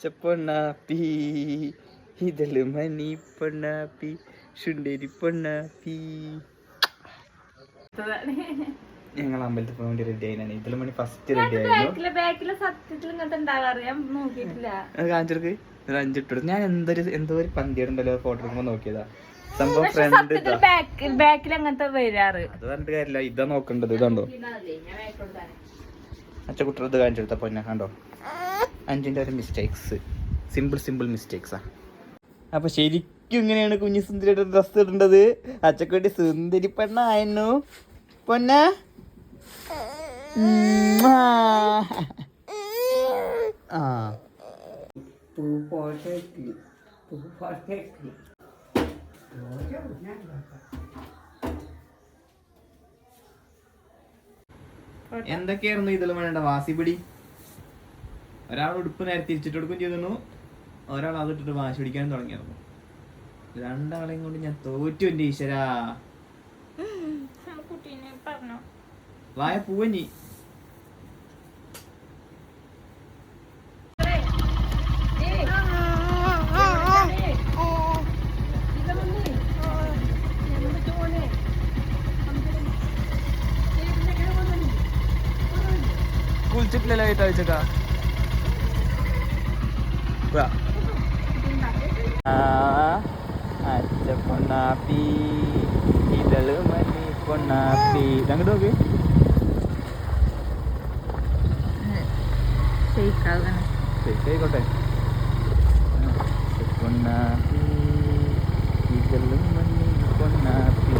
അച്ചപ്പൊണ്ണാപ്പി ഇതൽ മണി പൊണ്ണാപ്പി ശുണ്ടരി പൊണ്ണാപ്പി ഞങ്ങൾ അമ്പലത്തിൽ പോകാൻ വേണ്ടി റെഡി ആയിരുന്നു ഇതിൽ മണി ഫസ്റ്റ് റെഡി ആയിരുന്നു. ബാക്കിലെ സത്യത്തിൽ ഇങ്ങനത്തെ ഞാൻ നോക്കിയിട്ടില്ല. ഒരു അഞ്ചിട്ടു ഞാൻ എന്തൊരു എന്തോ ഒരു പന്തിയുണ്ടല്ലോ ഫോട്ടോ എടുക്കുമ്പോ നോക്കിയതാ. സംഭവം ഫ്രണ്ട് ബാക്കിൽ അങ്ങനത്തെ വരാറ്. അത് പറഞ്ഞിട്ട് കാര്യമില്ല. ഇതാ നോക്കണ്ടത്. ഇതുണ്ടോ അച്ചക്കുട്ടർ ഇത് കാണിച്ചെടുത്ത പൊന്നെ. കണ്ടോ? അഞ്ചിന്റെ ഒരു മിസ്റ്റേക്സ് സിമ്പിൾ സിമ്പിൾ മിസ്റ്റേക്സാ അപ്പൊ ശരിക്കും ഇങ്ങനെയാണ് കുഞ്ഞു സുന്ദരിയുടെ ഡ്രസ് ഇടേണ്ടത്. അച്ചക്കുട്ടി സുന്ദരി പെണ്ണായിരുന്നു പൊന്ന? ആ. എന്തൊക്കെയായിരുന്നു ഇതിൽ വേണ്ട വാസിപിടി? ഒരാൾ ഉടുപ്പ് നേരെ തിരിച്ചിട്ട് കൊടുക്കും ചെയ്തിരുന്നു. ഒരാൾ അത് ഇട്ടിട്ട് വാശി പിടിക്കാനും തുടങ്ങിയിരുന്നു. രണ്ടാളെയും കൊണ്ട് ഞാൻ തോറ്റു എന്റെ ഈശ്വരാ. വായ പൂവഞ്ഞി കുളിച്ചിട്ടില്ലല്ലോ ആയിട്ട് അയച്ചക്കാ Bro. Acha pona pi idalu mani pona pi. Dang do ke? Sei kalana. Sei sei kote. Acha pona pi idalu mani pona pi.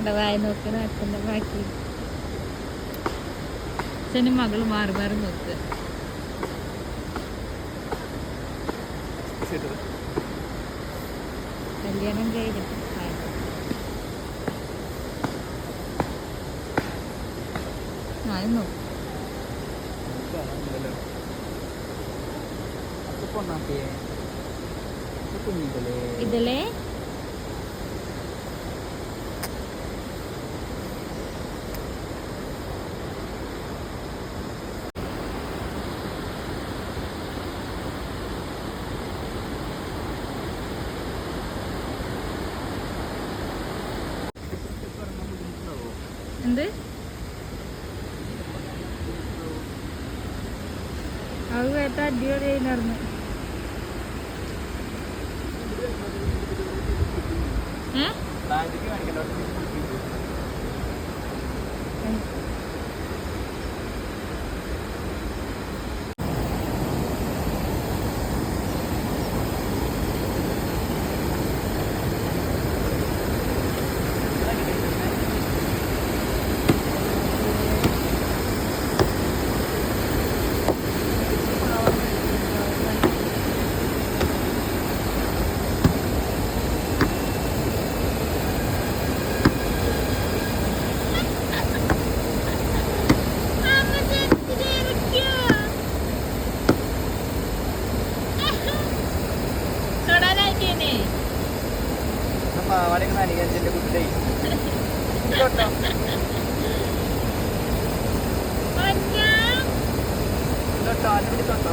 കണ്ട വായ നോക്കണ അച്ഛന്റെ ബാക്കി. അച്ഛനും മകൾ മാറി മാറി നോക്കുക കല്യാണം കഴിഞ്ഞിട്ട് ഞാനും നോക്കും ഇതിലെ എന്ത്? അത് കേട്ട അടിപൊളിയായി നടന്നു ഏ? പാവാടയൊക്കെ തൊട്ടോ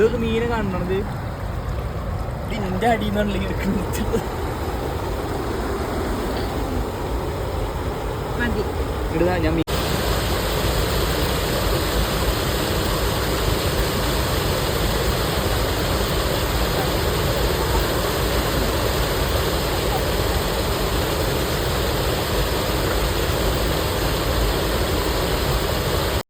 ഇതൊക്കെ മീനെ കാണണത്. ഇതിന്റെ അടിയിൽ നിന്നുണ്ടെങ്കിൽ എടുക്കുന്നത് ഇടുന്ന ഞാൻ